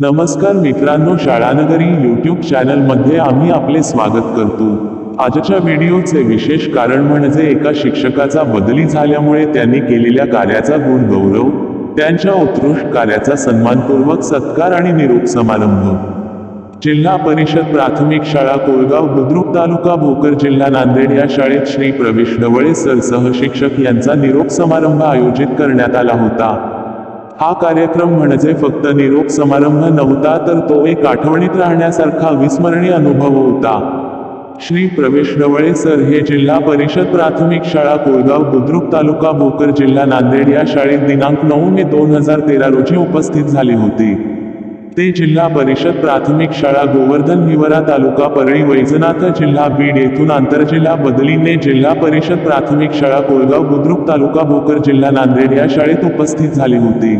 नमस्कार मित्रांनो शाळानगरी यूट्यूब चॅनलमध्ये आम्ही आपले स्वागत करतो. आजच्या व्हिडिओचे विशेष कारण म्हणजे एका शिक्षकाचा बदली झाल्यामुळे त्यांनी केलेल्या कार्याचा गुण गौरव त्यांच्या उत्कृष्ट कार्याचा सन्मानपूर्वक सत्कार आणि निरोप समारंभ. जिल्हा परिषद प्राथमिक शाळा कोळगाव बुद्रुक तालुका भोकर जिल्हा नांदेड या शाळेत श्री प्रवेश ढवळे सर सहशिक्षक यांचा निरोप समारंभ आयोजित करण्यात आला होता. हा कार्यक्रम म्हणजे फक्त निरोप समारंभ नव्हता तर तो एक आठवणीत राहण्यासारखा विस्मरणीय अनुभव होता. श्री प्रवेश ढवळे सर हे जिल्हा परिषद प्राथमिक शाळा कोळगाव बुद्रुक तालुका भोकर जिल्हा नांदेड या शाळेत दिनांक नऊ मे दोन हजार तेरा रोजी उपस्थित झाले होते. ते जिल्हा परिषद प्राथमिक शाळा गोवर्धन हिवरा तालुका परळी वैजनाथ जिल्हा बीड येथून आंतरजिल्हा बदलीने जिल्हा परिषद प्राथमिक शाळा कोळगाव बुद्रुक तालुका भोकर जिल्हा नांदेड या शाळेत उपस्थित झाले होते.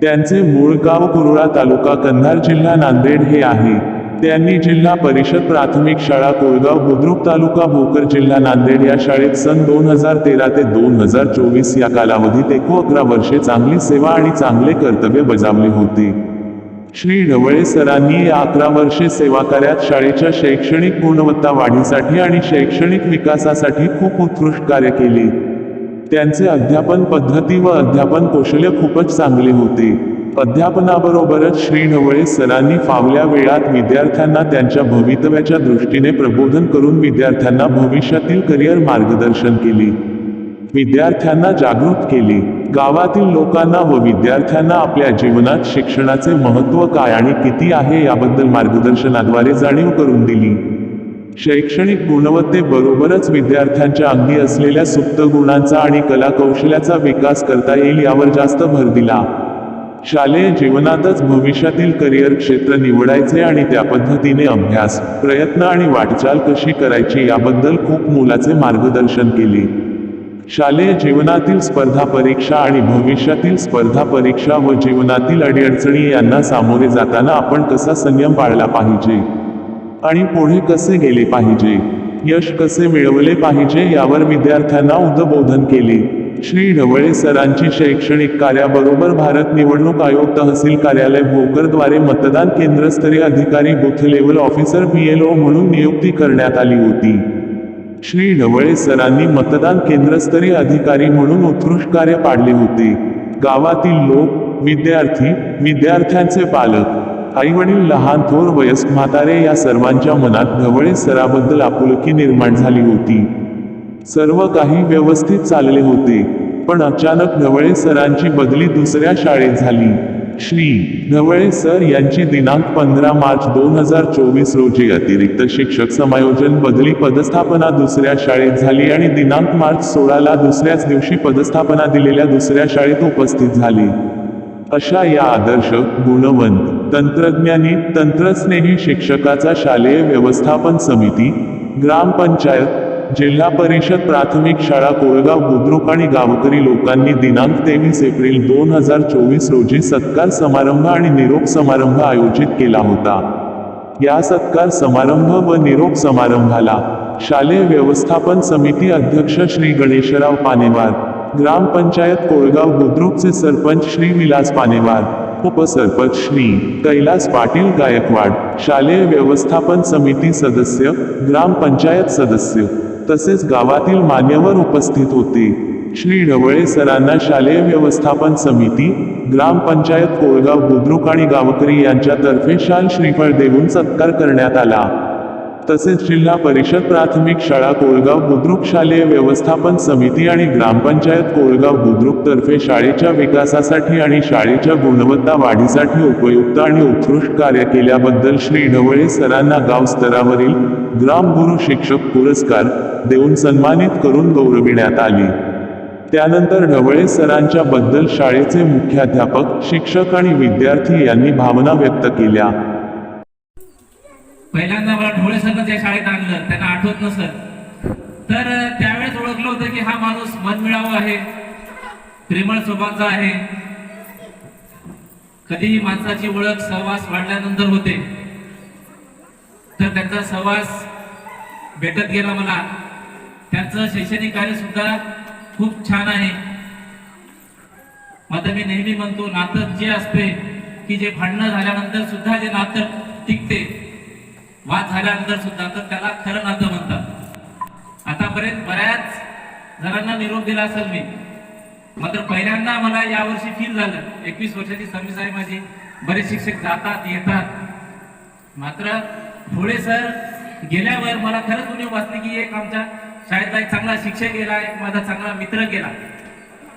त्यांचे मूळ गाव कुरुळा तालुका कंधार जिल्हा नांदेड हे आहे. त्यांनी जिल्हा परिषद प्राथमिक शाळा कोळगाव बुद्रुक तालुका भोकर जिल्हा नांदेड या शाळेत सन दोन हजार तेरा ते दोन हजार चोवीस या कालावधीत एकू अकरा वर्षे चांगली सेवा आणि चांगले कर्तव्य बजावले होते. श्री ढवळे सरांनी या अकरा वर्षे सेवा कार्यात शाळेच्या शैक्षणिक गुणवत्ता वाढीसाठी आणि शैक्षणिक विकासासाठी खूप उत्कृष्ट कार्य केले. त्यांचे अध्यापन पद्धती व अध्यापन कौशल्य खूपच चांगले होते. अध्यापनाबरोबरच श्री ढवळे सरांनी फावल्या वेळात विद्यार्थ्यांना त्यांच्या भवितव्याच्या दृष्टीने प्रबोधन करून विद्यार्थ्यांना भविष्यातील करिअर मार्गदर्शन केले. विद्यार्थ्यांना जागृत केले. गावातील लोकांना व विद्यार्थ्यांना आपल्या जीवनात शिक्षणाचे महत्त्व काय आणि किती आहे याबद्दल मार्गदर्शनाद्वारे जाणीव करून दिली. शैक्षणिक गुणवत्तेबरोबरच विद्यार्थ्यांच्या अंगी असलेल्या सुप्त गुणांचा आणि कला कौशल्याचा विकास करता येईल यावर जास्त भर दिला. शालेय जीवनातच भविष्यातील करिअर क्षेत्र निवडायचे आणि त्या पद्धतीने अभ्यास प्रयत्न आणि वाटचाल कशी करायची याबद्दल खूप मोलाचे मार्गदर्शन केले. शालेय जीवनातील स्पर्धा परीक्षा आणि भविष्यातील स्पर्धा परीक्षा व जीवनातील अडीअडचणी यांना सामोरे जाताना आपण कसा संयम पाळला पाहिजे? आणि पुढे कसे गेले पाहिजे? यश कसे मिळवले पाहिजे यावर विद्यार्थ्यांना उद्बोधन केले. श्री ढवळे सरांची शैक्षणिक कार्याबरोबर भारत निवडणूक आयोग तहसील कार्यालय भोकरद्वारे मतदान केंद्रस्तरीय अधिकारी बूथ लेवल ऑफिसर पीएलओ म्हणून नियुक्ती करण्यात आली होती. श्री ढवळे सरांनी मतदान केंद्रस्तरीय अधिकारी म्हणून उत्कृष्ट कार्य पाडले होते. गावातील लोक विद्यार्थी विद्यार्थ्यांचे पालक आईवडील लहान थोर वयस्क म्हातारे या सर्वांच्या मनात ढवळे सराबद्दल आपुलकी निर्माण झाली होती. सर्व काही व्यवस्थित चालले होते पण अचानक ढवळे सरांची बदली दुसऱ्या शाळेत झाली. श्री नवळे सर यांची दिनांक पंधरा मार्च दोन हजार चोवीस रोजी अतिरिक्त शिक्षक समायोजन बदली पदस्थापना दुसऱ्या शाळेत झाली आणि दिनांक मार्च सोळाला दुसऱ्याच दिवशी पदस्थापना दिलेल्या दुसऱ्या शाळेत उपस्थित झाली. अशा या आदर्श गुणवंत तंत्रज्ञानी तंत्रस्नेही शिक्षकाचा शालेय व्यवस्थापन समिती ग्रामपंचायत जिल्हा परिषद प्राथमिक शाळा कोळगाव बुद्रुक आणि गावकरी लोकांनी दिनांक तेवीस एप्रिल दोन हजार चोवीस रोजी सत्कार समारंभ आणि निरोप समारंभ आयोजित केला होता. या सत्कार समारंभ व निरोप समारंभाला शालेय व्यवस्थापन समिती अध्यक्ष श्री गणेशराव पानेवार ग्रामपंचायत कोळगाव बुद्रुकचे सरपंच श्री विलास पानेवार उपसरपंच श्री कैलास पाटील गायकवाड शालेय व्यवस्थापन समिती सदस्य ग्रामपंचायत सदस्य तसेच गावातील मान्यवर उपस्थित होते. श्री ढवळे सरांना शालेय व्यवस्थापन समिती ग्रामपंचायत कोळगाव बुद्रुक आणि गावकरी यांच्यातर्फे शाल श्रीफळ देऊन सत्कार करण्यात आला. तसेच जिल्हा परिषद प्राथमिक शाळा कोळगाव बुद्रुक शालेय व्यवस्थापन समिती आणि ग्रामपंचायत कोळगाव बुद्रुक तर्फे शाळेच्या विकासासाठी आणि शाळेच्या गुणवत्ता वाढीसाठी उपयुक्त आणि उत्कृष्ट कार्य केल्याबद्दल श्री ढवळे सरांना गाव स्तरावरील ग्रामगुरू शिक्षक पुरस्कार देऊन सन्मानित करून गौरविण्यात आली. त्यानंतर ढवळे सरांच्या बद्दल शाळेचे मुख्याध्यापक शिक्षक आणि विद्यार्थी यांनी भावना व्यक्त केल्या. पहिल्यांदा मला ढोळे सरनं त्या शाळेत आणलं. त्यांना आठवत नसत तर त्यावेळेस ओळखलं होतं की हा माणूस मनमिळावू आहे. प्रेमळ स्वभावाचा आहे. कधीही माणसाची ओळख सहवास वाढल्यानंतर होते. तर त्यांचा सहवास भेटत गेला मला. त्यांचं शैक्षणिक कार्य सुद्धा खूप छान आहे. आता मी नेहमी म्हणतो नातं जे असते की जे भांडणं झाल्यानंतर सुद्धा जे नातं टिकते वाद झाल्यानंतर सुद्धा तर त्याला खरं नातं म्हणतात. आतापर्यंत बऱ्याच जणांना निरोप दिला असेल मी. मात्र पहिल्यांदा मला यावर्षी फील झालं. एकवीस वर्षाची सर्व्हिस आहे माझी बरेच शिक्षक जातात येतात. मात्र थोडे सर गेल्यावर मला खरंच उणीव वाचली की एक आमच्या शाळेतला एक चांगला शिक्षक गेला एक माझा चांगला मित्र गेला.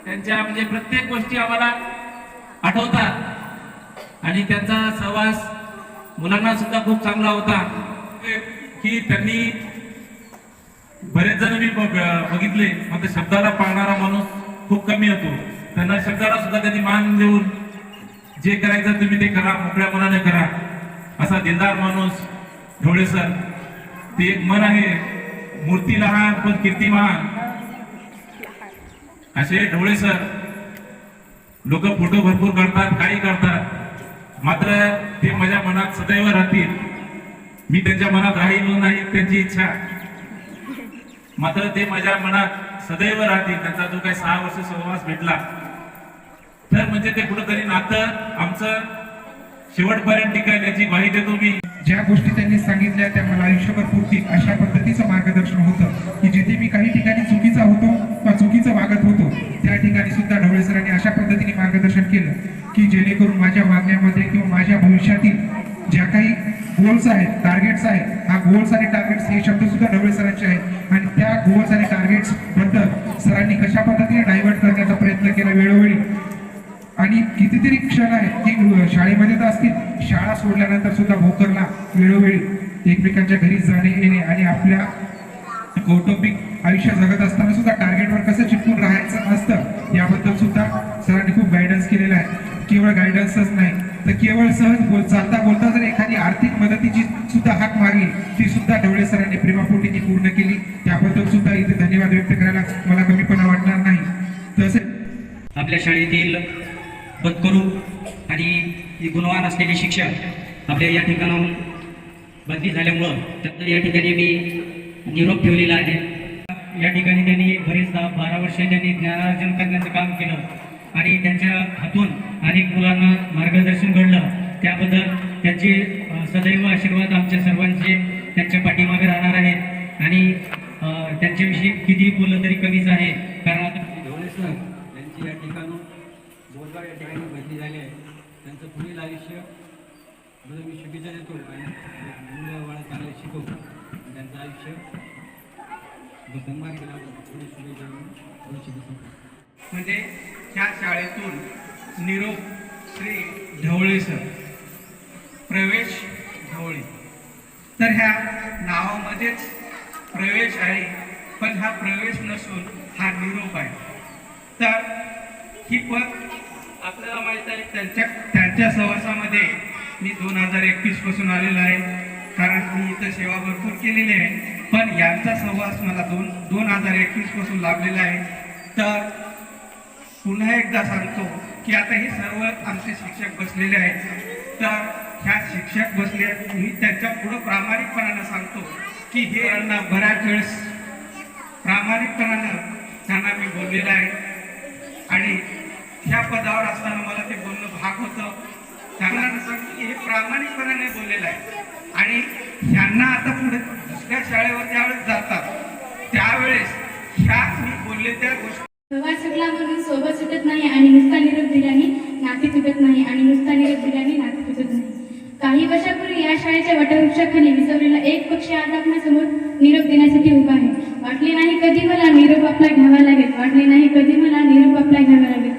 त्यांच्या म्हणजे प्रत्येक गोष्टी आम्हाला आठवतात. आणि त्यांचा सहवास मुलांना सुद्धा खूप चांगला होता. की त्यांनी बरेच जण मी बघितले. मात्र शब्दाला पाळणारा माणूस खूप कमी होतो. त्यांना शब्दाला सुद्धा त्यांनी मान देऊन जे करायचं तुम्ही ते करा मोकळ्या मनाने करा. असा दिलदार माणूस ढोळे सर ते एक मन आहे. मूर्ती लहान पण कीर्ती महान असे ढोळे सर लोक फोटो भरपूर काढतात काही करतात मात्र ते माझ्या मनात सदैव राहतील. मी त्यांच्या मनात राहील नाही त्यांची इच्छा. मात्र ते माझ्या मनात सदैव राहतील. त्यांचा जो काही सहा वर्ष सहवास भेटला. तर म्हणजे ते कुठंतरी नातं आमचं शेवटपर्यंत टिकायला याची ग्वाही देतो मी. ज्या गोष्टी त्यांनी सांगितल्या त्या मला आयुष्यभर पुरतील. अशा पद्धतीचं मार्गदर्शन होतं की जिथे मी काही ठिकाणी चुकीचा होतो किंवा चुकीचं वागत होतो त्या ठिकाणी सुद्धा ढवळे सरांनी अशा पद्धतीने मार्गदर्शन केलं की जेणेकरून माझ्या वागण्यामध्ये किंवा माझ्या भविष्यातील ज्या काही गोल्स आहेत टार्गेट्स आहेत हा गोल्स आणि टार्गेट्स हे शब्द सुद्धा ढवळे सरांचे आहेत. आणि त्या गोल्स आणि टार्गेट्सबद्दल सरांनी कशा पद्धतीने डायव्हर्ट करण्याचा प्रयत्न केला वेळोवेळी कितीतरी क्षण आहेत की शाळेमध्ये तर असतील. शाळा सोडल्यानंतर सुद्धा भोकरला वेळोवेळी एकमेकांच्या घरी जाणे येणे आणि आपल्या कौटुंबिक आयुष्य जगत असताना सुद्धा टार्गेटवर कसं चिटकून राहायचं असतं याबद्दल सुद्धा सरांनी खूप गायडन्स केलेला आहे. केवळ गायडन्सच नाही तर केवळ सहज बोल चालता बोलता जर एखादी आर्थिक मदतीची सुद्धा हाक मारली ती सुद्धा ढवळे सरांनी प्रेमापोटीने पूर्ण केली. त्याबद्दल सुद्धा इथे धन्यवाद व्यक्त करायला मला कमीपणा वाटणार नाही. तसेच आपल्या शाळेतील पत्करू आणि गुणवान असलेले शिक्षक आपल्या या ठिकाणाहून बदली झाल्यामुळं त्यांना या ठिकाणी मी निरोप ठेवलेला आहे. या ठिकाणी त्यांनी बरेचदा बारा वर्षे त्यांनी ज्ञानार्जन करण्याचं काम केलं आणि त्यांच्या हातून अनेक मुलांना मार्गदर्शन घडलं. त्याबद्दल त्यांचे सदैव आशीर्वाद आमच्या सर्वांचे त्यांच्या पाठीमागे राहणार आहेत. आणि त्यांच्याविषयी किती बोललं तरी कमीच आहे. कारण आता ढोळे सर यांची या ठिकाणून बोरगाव या ठिकाणी बदली झाले आहे. त्यांचं पुढील आयुष्य बरं मी शुभेच्छा देतो आणि मुलं बाळा चांगले त्यांचं आयुष्य सन्मान केला. पुढे शुभेच्छा देऊन पुढे म्हणजे ह्या शाळेतून निरोप श्री ढवळे सर प्रवेश ढवळे. तर ह्या नावामध्येच प्रवेश आहे पण हा प्रवेश नसून हा निरोप आहे. तर ही पद आपल्याला माहीत आहे त्यांच्या त्यांच्या सहवासामध्ये मी दोन हजार एकवीसपासून आलेलो आहे. कारण मी इथं सेवा भरपूर केलेली आहे. पण यांचा सहवास मला दोन दोन हजार एकवीसपासून लाभलेला आहे. तर पुन्हा एकदा सांगतो की आता हे सर्व आमचे शिक्षक बसलेले आहेत. तर ह्या शिक्षक बसले मी त्यांच्या पुढं प्रामाणिकपणानं सांगतो की हे यांना बऱ्याच वेळेस प्रामाणिकपणानं त्यांना मी बोललेलं आहे. आणि ह्या पदावर असताना मला ते बोलणं भाग होतं. त्यांना सांगतो की हे प्रामाणिकपणाने बोललेलं आहे. आणि ह्यांना आता पुढे दुसऱ्या शाळेवर ज्यावेळेस जातात त्यावेळेस ह्या मी बोलले त्या गोष्टी सुटला म्हणून सोबत सुटत नाही आणि नुसता निरोप दिल्याने नाती तुटत नाही आणि नुसता निरोप दिल्याने नाती तुटत नाही. काही वर्षापूर्वी या शाळेच्या वटवृक्षाखाली विसरलेला एक पक्षी आज आपल्यासमोर निरोप देण्यासाठी उभा आहे. वाटले नाही कधी मला निरोप आपला घ्यावा लागेल. वाटले नाही कधी मला निरोप आपला घ्यावा लागेल.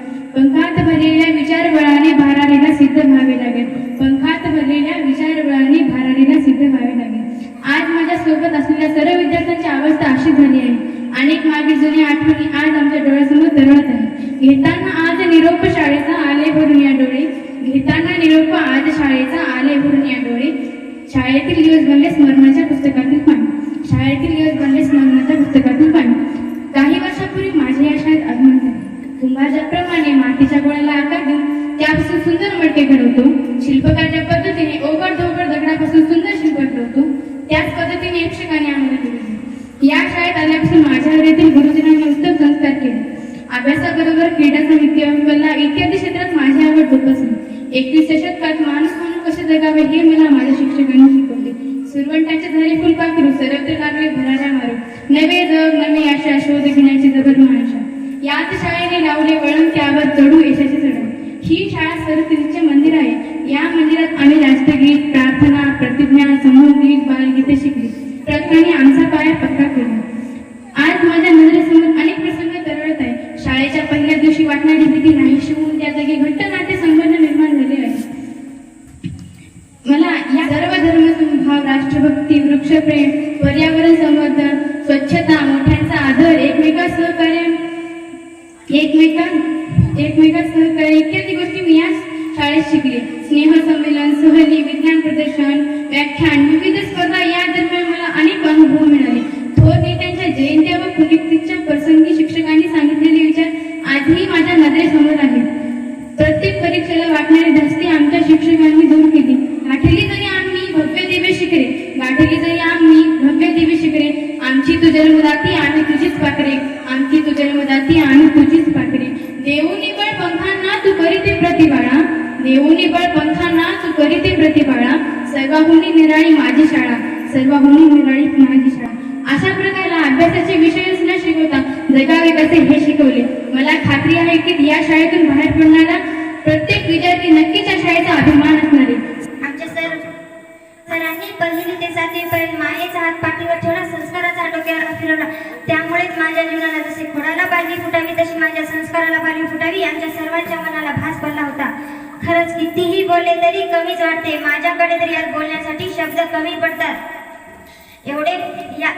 करावे लागेल शतकात माणूस म्हणून कसे जगावे हे मला माझ्या शिक्षकांनी शिकवले. सुरवंटाचे झाले फुलपाखरू सर्वत्र लागले भरारा मारू. नवे जग नवी आशा शोध घेण्याची जबर माणसा. याच शाळेने लावले वळण त्यावर चढू यशाचे चढू ही शाळा सरस्वतीचे मंदिर आहे. या मंदिरात आम्ही राष्ट्रगीत प्रार्थना प्रतिज्ञा समूहगीत बालगीते शिकली. प्रत्येकाने आमचा पाया पक्का केला. आज माझ्या नजरेसमोर अनेक प्रसंग तरळत आहे शाळेच्या पहिल्या दिवशी वाटणारी भीती नाही शिवून त्या जागी घट्ट राष्ट्रभक्ती वृक्षप्रेम पर्यावरण संवर्धन स्वच्छता मोठ्यांचा आदर एकमेका सहकार्य एकमेका एकमेका सहकार्य इत्यादी गोष्टी मी या शाळेत शिकले. स्नेह संमेलन सहली विज्ञान प्रदर्शन व्याख्यान विविध एवढे या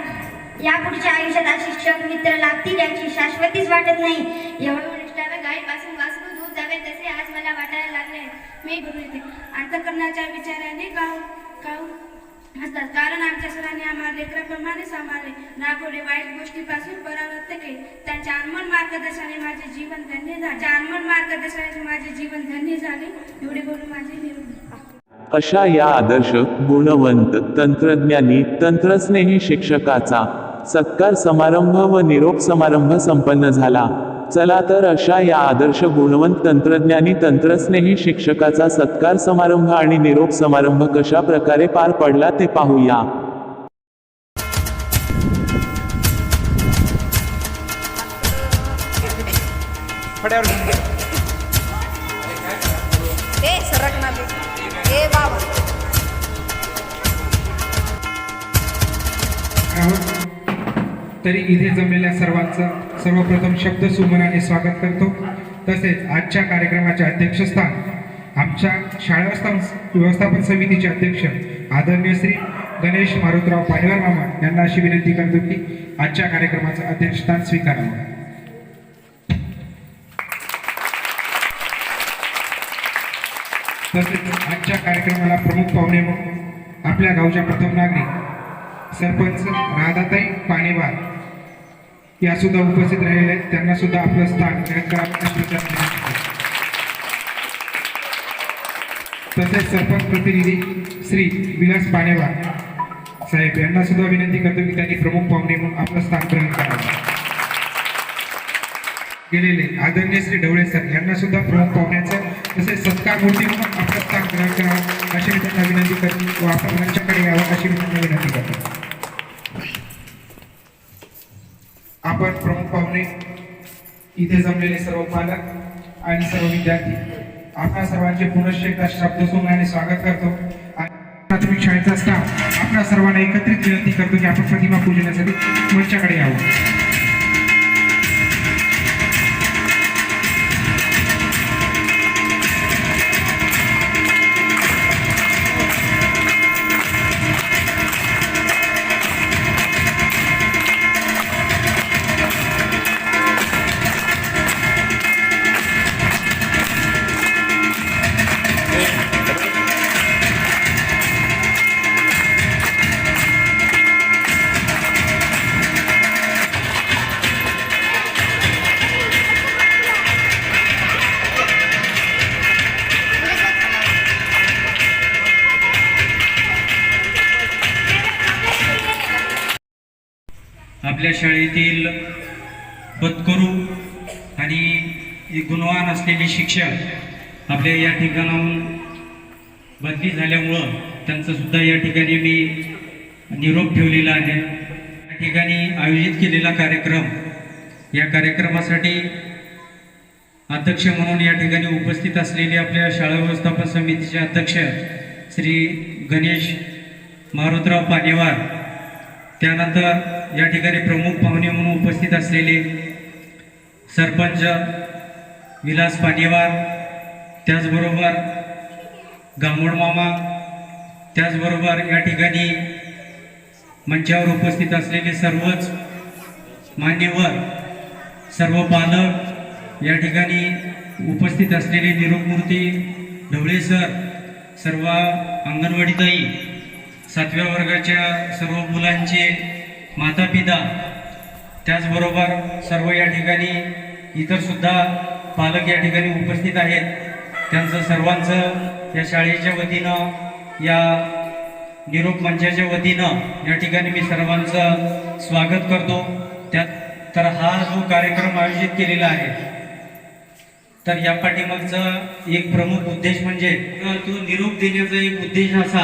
या पुढच्या आयुष्यात शिक्षक मित्र लागतील याची शाश्वतीच वाटत नाही. एवढं अनुष्ठानं गायीपासून वासरू दूध जावे तसे आज मला वाटायला लागले. मी गुरुते अंतकरणाच्या विचाराने गाऊ गाऊ असतात कारण आमच्या सरांनी आम्हाला लेकराप्रमाणे सांभाळले. नागोडे वाईट गोष्टीपासून परावृत्त केले. त्यांच्या अनमोल मार्गदर्शनाने माझे जीवन धन्य झाले त्यांच्या अनमोल मार्गदर्शनाने माझे जीवन धन्य झाले एवढे बोलून माझे निरोप अशा या आदर्श गुणवंत तंत्रज्ञानी तंत्रस्नेही शिक्षकाचा सत्कार समारंभ व निरोप समारंभ संपन्न झाला. चला तर अशा या आदर्श गुणवंत तंत्रज्ञानी तंत्रस्नेही शिक्षकाचा सत्कार समारंभ आणि निरोप समारंभ कशा प्रकारे पार पडला ते पाहूया. ए तरी इथे जमलेल्या सर्वांचं सर्वप्रथम शब्द सुमनाने स्वागत करतो. तसेच आजच्या कार्यक्रमाचे अध्यक्षस्थान आमच्या शाळा व्यवस्थापन समितीचे अध्यक्ष आदरणीय श्री गणेश मारुतराव पाडीवार मामा यांना अशी विनंती करतो की आजच्या कार्यक्रमाचं अध्यक्षस्थान स्वीकारावं. तसेच आजच्या कार्यक्रमाला प्रमुख पाहुणे म्हणून आपल्या गावच्या प्रथम नागरिक सरपंच राधाताई पाणीवार या सुद्धा उपस्थित राहिलेले आहेत. त्यांना सुद्धा आपलं स्थान विनंती तसेच सरपंच प्रतिनिधी श्री विलास पाणेवा साहेब यांना सुद्धा विनंती करतो की त्यांनी प्रमुख पाहुणे म्हणून आपलं स्थान ग्रहण करावं. गेलेले आदरणीय श्री ढवळे सर यांना सुद्धा प्रमुख पाहुण्याचं तसेच सत्कार मूर्ती म्हणून आपलं स्थान ग्रहण करावं अशी मी त्यांना विनंती करतो व आपण यांच्याकडे यावं अशी मी त्यांना विनंती करतो. आपण प्रमुख पाहुणे इथे जमलेले सर्व पालक आणि सर्व विद्यार्थी. आपल्या सर्वांचे पुनश्च एकदा शब्द सोंगाने स्वागत करतो. आणि प्राथमिक शाळेचा स्टाफ आपल्या सर्वांना एकत्रित विनंती करतो की आपण प्रतिमा पूजनासाठी मंचाकडे यावं. पत्करू आणि गुणवान असलेले शिक्षक आपल्या या ठिकाणाहून बदली झाल्यामुळं त्यांचंसुद्धा या ठिकाणी मी निरोप ठेवलेला आहे. या ठिकाणी आयोजित केलेला कार्यक्रम या कार्यक्रमासाठी अध्यक्ष म्हणून या ठिकाणी उपस्थित असलेले आपल्या शाळा व्यवस्थापन समितीचे अध्यक्ष श्री गणेश मारुतराव पानेवार त्यानंतर या ठिकाणी प्रमुख पाहुणे म्हणून उपस्थित असलेले सरपंच विलास पानेवार त्याचबरोबर गामोड मामा त्याचबरोबर या ठिकाणी मंचावर उपस्थित असलेले सर्वच मान्यवर सर्व पालक या ठिकाणी उपस्थित असलेले निरोपमूर्ती ढवळे सर सर्व अंगणवाडीताई सातव्या वर्गाच्या सर्व मुलांचे मातापिता त्याचबरोबर सर्व या ठिकाणी इतर सुद्धा पालक या ठिकाणी उपस्थित आहेत. त्यांचं सर्वांचं या शाळेच्या वतीनं या निरोप मंचाच्या वतीनं या ठिकाणी मी सर्वांचं स्वागत करतो. त्यात तर हा जो कार्यक्रम आयोजित केलेला आहे तर या पाठीमागचा एक प्रमुख उद्देश म्हणजे तो निरोप देण्याचा एक उद्देश असा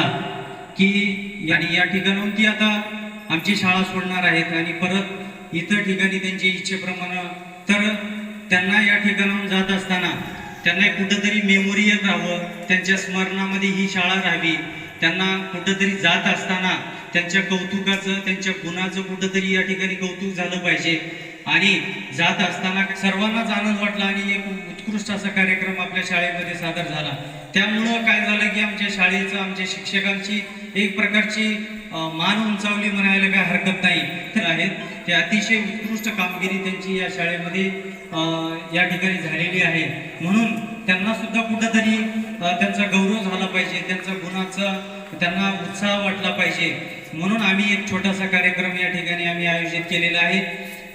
की आणि या ठिकाणाहून ती आता आमची शाळा सोडणार आहेत आणि परत इतर ठिकाणी त्यांची इच्छेप्रमाणे तर त्यांना या ठिकाणाहून जात असताना त्यांना कुठंतरी मेमोरियल राहावं त्यांच्या स्मरणामध्ये ही शाळा राहावी. त्यांना कुठंतरी जात असताना त्यांच्या कौतुकाचं त्यांच्या गुणाचं कुठंतरी या ठिकाणी कौतुक झालं पाहिजे. आणि जात असताना सर्वांनाच आनंद वाटला आणि एक उत्कृष्ट असा कार्यक्रम आपल्या शाळेमध्ये सादर झाला. त्यामुळं काय झालं की आमच्या शाळेचं आमच्या शिक्षकांची एक प्रकारची मान उंचावली म्हणायला काय हरकत नाही तर आहेत. ते अतिशय उत्कृष्ट कामगिरी त्यांची या शाळेमध्ये या ठिकाणी झालेली आहे. म्हणून त्यांना सुद्धा कुठंतरी त्यांचा गौरव झाला पाहिजे त्यांचा गुणाचा त्यांना उत्साह वाटला पाहिजे. म्हणून आम्ही एक छोटासा कार्यक्रम या ठिकाणी आम्ही आयोजित केलेला आहे.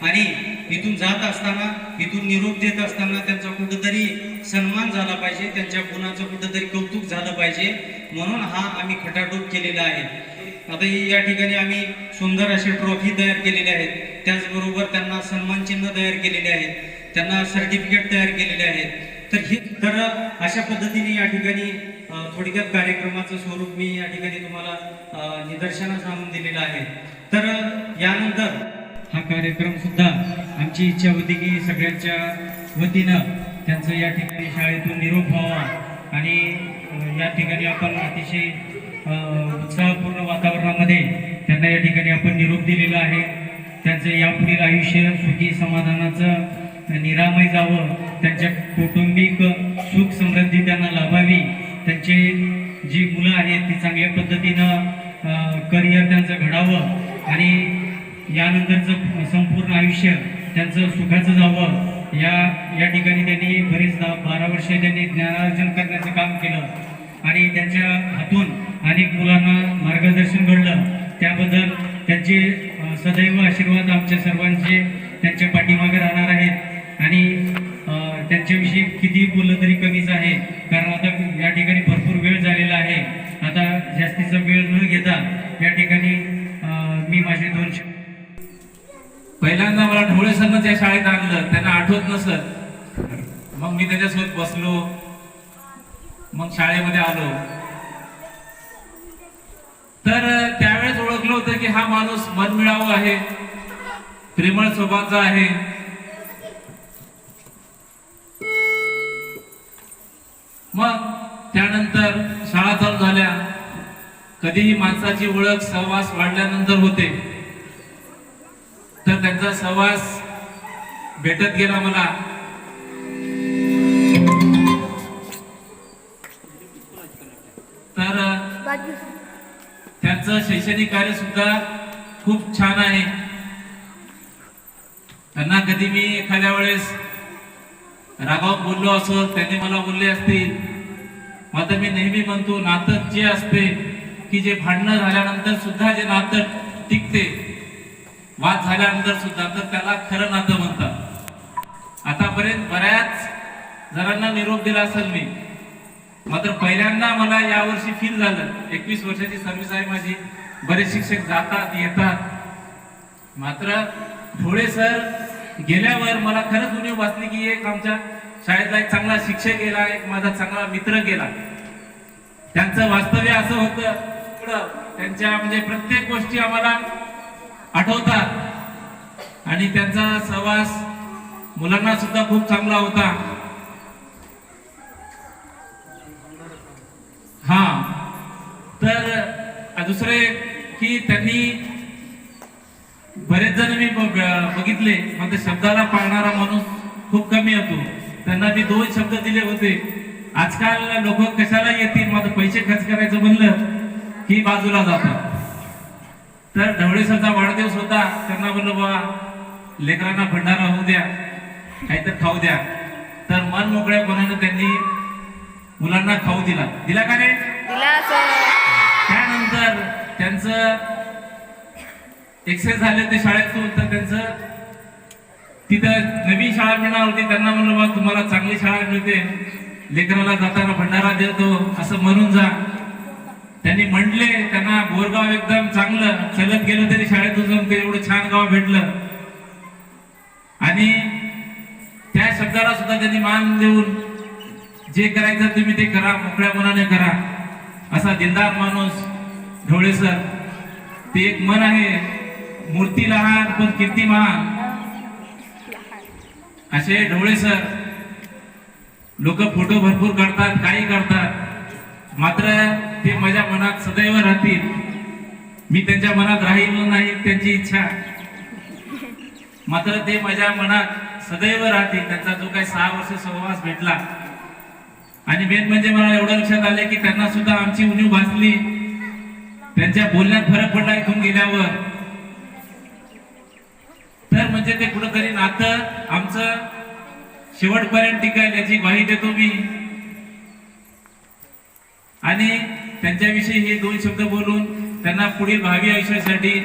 आणि इथून जात असताना इथून निरोप देत असताना त्यांचा कुठंतरी सन्मान झाला पाहिजे त्यांच्या गुणाचं कुठंतरी कौतुक झालं पाहिजे. म्हणून हा आम्ही खटाटोप केलेला आहे. आता ही या ठिकाणी आम्ही सुंदर अशी ट्रॉफी तयार केलेले आहेत त्याचबरोबर त्यांना सन्मान चिन्ह तयार केलेले आहेत त्यांना सर्टिफिकेट तयार केलेले आहेत तर हे तर अशा पद्धतीने या ठिकाणी थोडक्यात कार्यक्रमाचं स्वरूप मी या ठिकाणी तुम्हाला निदर्शनास आणून दिलेलं आहे. तर यानंतर हा कार्यक्रम सुद्धा आमची इच्छा होती की सगळ्यांच्या वतीनं त्यांचं या ठिकाणी शाळेतून निरोप व्हावा. आणि या ठिकाणी आपण अतिशय उत्साहपूर्ण वातावरणामध्ये त्यांना या ठिकाणी आपण निरोप दिलेला आहे. त्यांचं यापुढील आयुष्य सुखी समाधानाचं निरामय जावं. त्यांच्या कौटुंबिक सुख समृद्धी त्यांना लाभावी. त्यांचे जी मुलं आहेत ती चांगल्या पद्धतीनं करिअर त्यांचं घडावं. आणि यानंतरचं संपूर्ण आयुष्य त्यांचं सुखाचं जावं. या या ठिकाणी त्यांनी बरीच बारा वर्षे त्यांनी ज्ञानार्जन करण्याचं काम केलं. आणि त्यांच्या हातून अनेक मुलांना मार्गदर्शन घडलं त्याबद्दल त्यांचे सदैव आशीर्वाद आमच्या सर्वांचे त्यांच्या पाठीमागे राहणार आहेत. आणि त्यांच्याविषयी किती बोललं तरी कमीच आहे. कारण आता या ठिकाणी भरपूर वेळ झालेला आहे. आता जास्तीचा वेळ न घेता या ठिकाणी मी माझे दोन शब्द पहिल्यांदा मला ढोळे सरनं त्या शाळेत आणलं. त्यांना आठवत नसत मग मी त्याच्यासोबत बसलो. मग शाळेमध्ये आलो. तर त्यावेळेस ओळखलं होतं की हा माणूस मनमिळावू आहे प्रेमळ स्वभावाचा आहे. मग त्यानंतर शाळा चालू झाल्या. कधीही माणसाची ओळख सहवास वाढल्यानंतर होते. तर त्यांचा सहवास भेटत गेला मला. तर त्यांचं शैक्षणिक कार्य सुद्धा खूप छान आहे. त्यांना कधी मी एखाद्या वेळेस रागाव बोललो असो त्यांनी मला बोलले असतील मात्र मी नेहमी म्हणतो नातं जे असते की जे भांडणं झाल्यानंतर सुद्धा जे नातं टिकते वाद झाल्यानंतर सुद्धा तर त्याला खरं नातं म्हणतात. आतापर्यंत बऱ्याच जणांना निरोप दिला असेल मी. मात्र पहिल्यांदा मला यावर्षी फील झालं. एकवीस वर्षाची सर्व्हिस आहे माझी. बरेच शिक्षक जातात येतात. मात्र थोडे सर गेल्यावर मला खरंच उणीव वाचली की एक आमच्या शाळेतला एक चांगला शिक्षक गेला एक माझा चांगला मित्र गेला. त्यांचं वास्तव्य असं होतं पुढं त्यांच्या म्हणजे प्रत्येक गोष्टी आम्हाला आठवतात. आणि त्यांचा सहवास मुलांना सुद्धा खूप चांगला होता. हा. तर दुसरे की त्यांनी बरेच जण मी बघितले. म्हणजे शब्दाला पाळणारा माणूस खूप कमी होतो. त्यांना मी दोन शब्द दिले होते. आजकाल लोक कशाला येतील? माझं पैसे खर्च करायचं म्हणलं की बाजूला जातात. तर ढवळे सरचा वाढदिवस होता. त्यांना म्हणलं बाबा लेकरांना भंडारा होऊ द्या. काहीतरी खाऊ द्या. तर मन मोकळ्यापणाने त्यांनी मुलांना खाऊ दिला. दिला का रे त्यानंतर त्यांचं एक्सेस झाले ते शाळेतून तर त्यांचं तिथं नवीन शाळा मिळणार होती. त्यांना म्हणलं बा तुम्हाला चांगली शाळा मिळते. लेकराला जाताना भंडारा देतो. असं म्हणून जा. त्यांनी म्हणले त्यांना बोरगाव एकदम चांगलं. चलत गेलो तरी शाळेतून जाऊन ते एवढं छान गाव भेटलं. आणि त्या शब्दाला सुद्धा त्यांनी मान देऊन जे करायचं तुम्ही ते करा मोकळ्या मनाने करा. असा दिलदार माणूस ढवळे सर. ते एक मन आहे मूर्ती लहान पण कीर्ती महान. असे ढवळे सर. लोक फोटो भरपूर काढतात काही काढतात. मात्र ते माझ्या मनात सदैव राहतील. मी त्यांच्या मनात राहील नाही त्यांची इच्छा. मात्र ते माझ्या मनात सदैव राहतील. त्यांचा जो काही सहा वर्ष सहवास भेटला आणि मेन म्हणजे मला एवढं लक्षात आले की त्यांना सुद्धा आमची उणीव भासली. त्यांच्या बोलण्यात फरक पडला इथून गेल्यावर. तर म्हणजे ते कुठंतरी नातं आमचं शेवटपर्यंत टिकायला याची ग्वाही देतो मी. आणि त्यांच्याविषयी हे दोन शब्द बोलून त्यांना पुढील भावी आयुष्यासाठी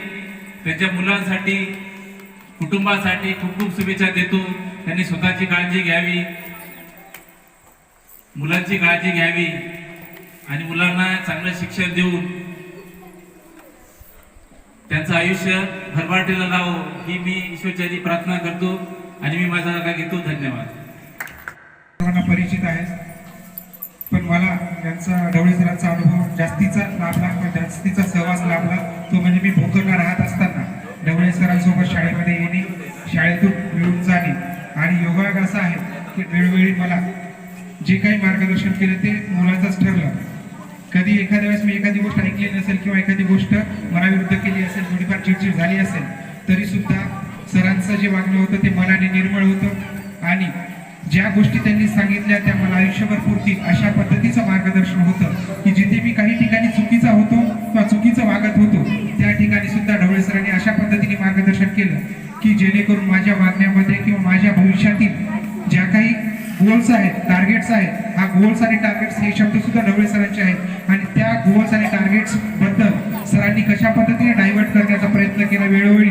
त्यांच्या मुलांसाठी कुटुंबासाठी खूप खूप शुभेच्छा देतो. त्यांनी स्वतःची काळजी घ्यावी. मुलांची काळजी घ्यावी आणि मुलांना चांगलं शिक्षण देऊन त्यांचं आयुष्य भरभाटीला लावो ही मी ईश्वरचरी प्रार्थना करतो आणि मी माझा जागा घेतो. धन्यवाद. सर्वांना परिचित आहे पण मला त्यांचा ढवळे सरांचा अनुभव जास्तीचा लाभला पण जास्तीचा सहवास लाभला. तो म्हणजे मी भोकरला राहत असताना ढवळे सरांसोबत शाळेमध्ये येणे शाळेतून मिळून जाणे. आणि योगायोग असा आहे की वेळोवेळी मला जे काही मार्गदर्शन केलं ते मुलाचाच ठरलं. कधी एखाद्या वेळेस मी एखादी गोष्ट ऐकली नसेल किंवा एखादी गोष्ट मनाविरुद्ध केली असेल थोडीफार चिडचिड झाली असेल तरी सुद्धा सरांचं जे वागणं होतं ते मनाने निर्मळ होतं. आणि ज्या गोष्टी त्यांनी सांगितल्या त्या मला आयुष्यभर पुरतील अशा पद्धतीचं मार्गदर्शन होतं की जिथे मी काही ठिकाणी चुकीचा होतो किंवा चुकीचं वागत होतो त्या ठिकाणी सुद्धा ढवळे सरांनी अशा पद्धतीने मार्गदर्शन केलं की जेणेकरून माझ्या वागण्यामध्ये किंवा माझ्या भविष्यातील ज्या काही गोल्स आहेत टार्गेट्स आहेत. हा गोल्स आणि टार्गेट्स हे शब्द सुद्धा ढवळे सरांचे आहेत. आणि त्या गोल्स आणि टार्गेट्सबद्दल सरांनी कशा पद्धतीने डायव्हर्ट करण्याचा प्रयत्न केला वेळोवेळी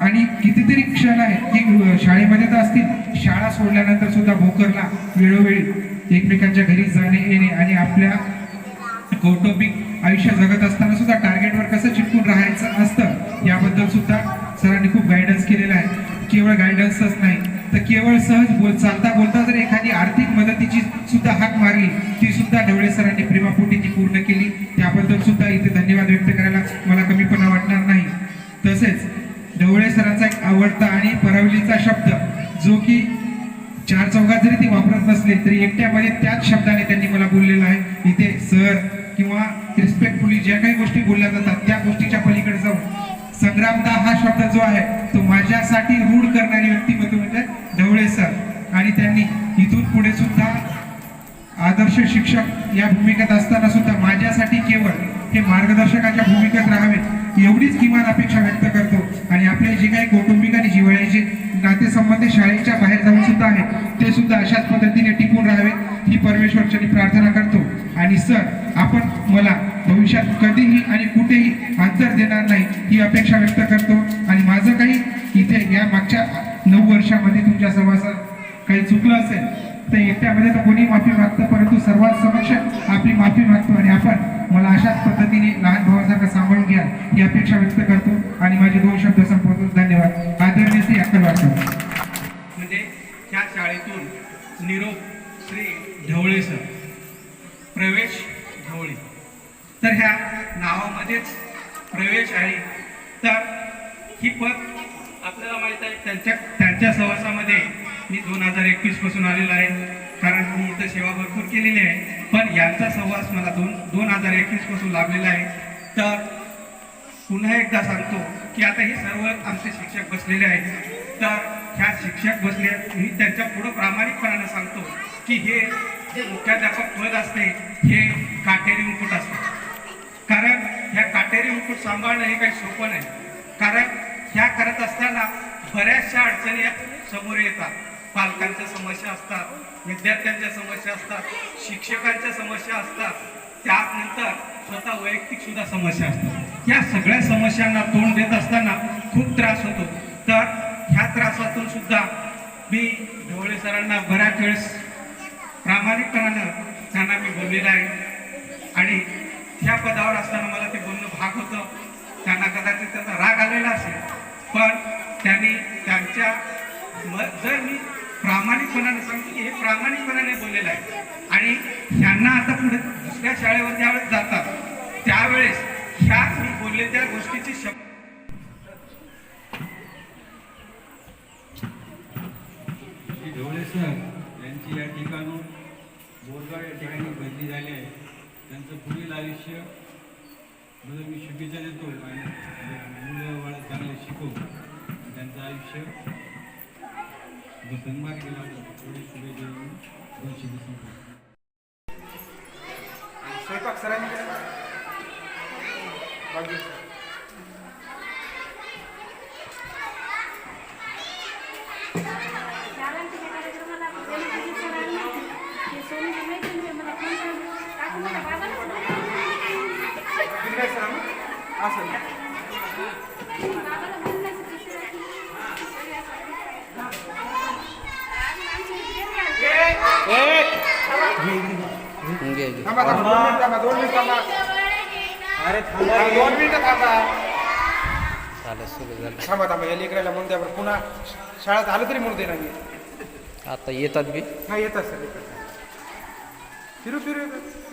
आणि कितीतरी क्षण आहेत की शाळेमध्ये तर असतील. शाळा सोडल्यानंतर सुद्धा भोकरला वेळोवेळी एकमेकांच्या घरी जाणे येणे आणि आपल्या कौटुंबिक आयुष्य जगत असताना सुद्धा टार्गेटवर कसं चिपकून राहायचं असतं याबद्दल सुद्धा सरांनी खूप गायडन्स केलेला आहे. केवळ गायडन्सच नाही तर केवळ सहज बोल चालता बोलता जर एखादी आर्थिक मदतीची सुद्धा हाक मारली ती सुद्धा ढवळे सरांनी प्रेमापोटी ती पूर्ण केली. त्याबद्दल सुद्धा इथे धन्यवाद व्यक्त करायला मला कमीपणा वाटणार नाही. तसेच ढवळे सरांचा एक आवडता आणि परावलीचा शब्द जो की चार चौघात जरी ती वापरत नसले तरी एकट्यामध्ये त्याच शब्दाने त्यांनी मला बोललेलं आहे. इथे सर किंवा रिस्पेक्टफुली ज्या काही गोष्टी बोलल्या जातात त्या गोष्टीच्या पलीकडे जाऊन संग्रामदा हा शब्द जो आहे तो माझ्यासाठी रूढ करणारी व्यक्तिमत्व म्हणजे ढवळे सर. आणि त्यांनी इथून पुढे सुद्धा आदर्श शिक्षक या भूमिकेत असताना सुद्धा माझ्यासाठी केवळ हे मार्गदर्शकाच्या भूमिकेत राहावे एवढीच किमान अपेक्षा व्यक्त करतो. आणि आपले जे काही कौटुंबिक आणि जिव्हाळ्याचे नातेसंबंध शाळेच्या बाहेर जाऊन सुद्धा आहेत ते सुद्धा अशाच पद्धतीने टिकून राहावे ही परमेश्वरच्या प्रार्थना करतो. आणि सर आपण मला भविष्यात कधीही आणि कुठेही अंतर देणार नाही ही अपेक्षा व्यक्त करतो. आणि माझं काही इथे या मागच्या नऊ वर्षामध्ये तुमच्या सहवासात काही चुकलं असेल तर एकट्यामध्ये तर कोणी माफी मागतं परंतु सर्वात समक्ष आपली माफी मागतो. आणि आपण मला अशाच पद्धतीने लहान भावासारखं सांभाळून घ्या ही अपेक्षा व्यक्त करतो. आणि माझे दोन शब्द संपवतो. धन्यवाद. आदरणीय श्री अक्कल वाटतो म्हणजे ह्या शाळेतून निरोप श्री ढवळे सर. प्रवेश ढवळे. तर ह्या नावामध्येच प्रवेश आहे. तर ही पद आपल्याला माहीत आहे त्यांच्या त्यांच्या सहवासामध्ये मी दोन हजार एकवीसपासून आलेलो आहे. कारण मी इथं सेवा भरपूर केलेली आहे. पण यांचा सहवास मला दोन दोन हजार एकवीसपासून लाभलेला आहे. तर पुन्हा एकदा सांगतो की आता हे सर्व आमचे शिक्षक बसलेले आहेत. तर ह्या शिक्षक बसले मी त्यांच्या पुढं प्रामाणिकपणाने सांगतो की हे जे मुख्याध्यापक पद असते हे काटेरी मुकुट असते. काटेरी सांभाळणं हे काही सोपं नाही. कारण ह्या करत असताना बऱ्याचशा अडचणी समोर येतात. पालकांच्या समस्या असतात विद्यार्थ्यांच्या समस्या असतात शिक्षकांच्या समस्या असतात. त्यानंतर स्वतः वैयक्तिक सुद्धा समस्या असतात. या सगळ्या समस्यांना तोंड देत असताना खूप त्रास होतो. तर ह्या त्रासातून सुद्धा मी ढवळे सरांना बऱ्याच वेळेस प्रामाणिकपणानं त्यांना मी बोललेलं आहे. आणि ह्या पदावर असताना मला ते बोलणं भाग होतं. त्यांना कदाचित त्याचा राग आलेला असेल. पण त्यांनी त्यांच्या जर मी प्रामाणिकपणाने सांगतो की हे प्रामाणिकपणाने बोललेलं आहे. आणि ह्यांना आता पुढे दुसऱ्या शाळेवर ज्यावेळेस जातात त्यावेळेस ह्या मी बोलले त्या गोष्टीची शब्द ढवळे सर यांची या ठिकाणून बोरगाव या ठिकाणी बदली झाली आहे त्यांचं पुढील आयुष्य म्हणजे मी शुभेच्छा देतो आणि मुलं बाळा चांगले शिकवू त्यांचं आयुष्य सन्मान केला पुढे शुभेच्छा देऊन दोन शुभेच्छा स्वयंपाक सरांनी थांबा थांबा दोन मिनिट थांबा दोन मिनिट थांबा अरे थांबा थांबा या लेकराला म्हणून द्या बरं पुन्हा शाळेत आलं तरी म्हणू दे ना मी आता येतात बी हा येतात सर फिरू फिरू येतात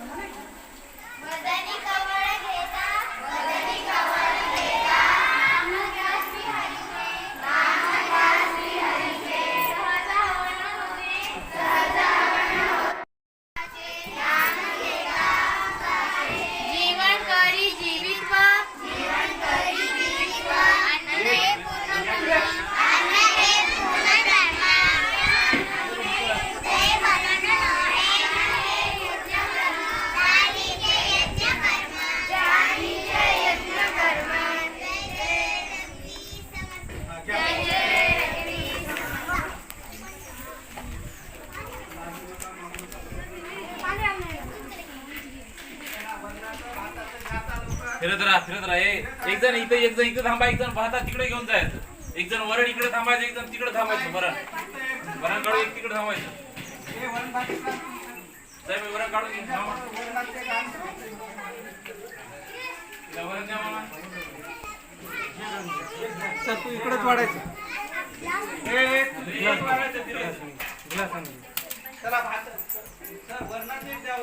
फिरत राहा फिरत राहा. एक जण इथे एक जण इथे थांबा एक जण पाहता तिकडे घेऊन जायचं. एक जण वरण इकडे थांबायचं एक जण तिकडे थांबायचं वरण. वरण काढून एक तिकडे थांबायचं. साहेब वरण काढून वरण द्या मला. सर तू इकडंच वाढायचं. चला भात सर वर्णाचे द्या.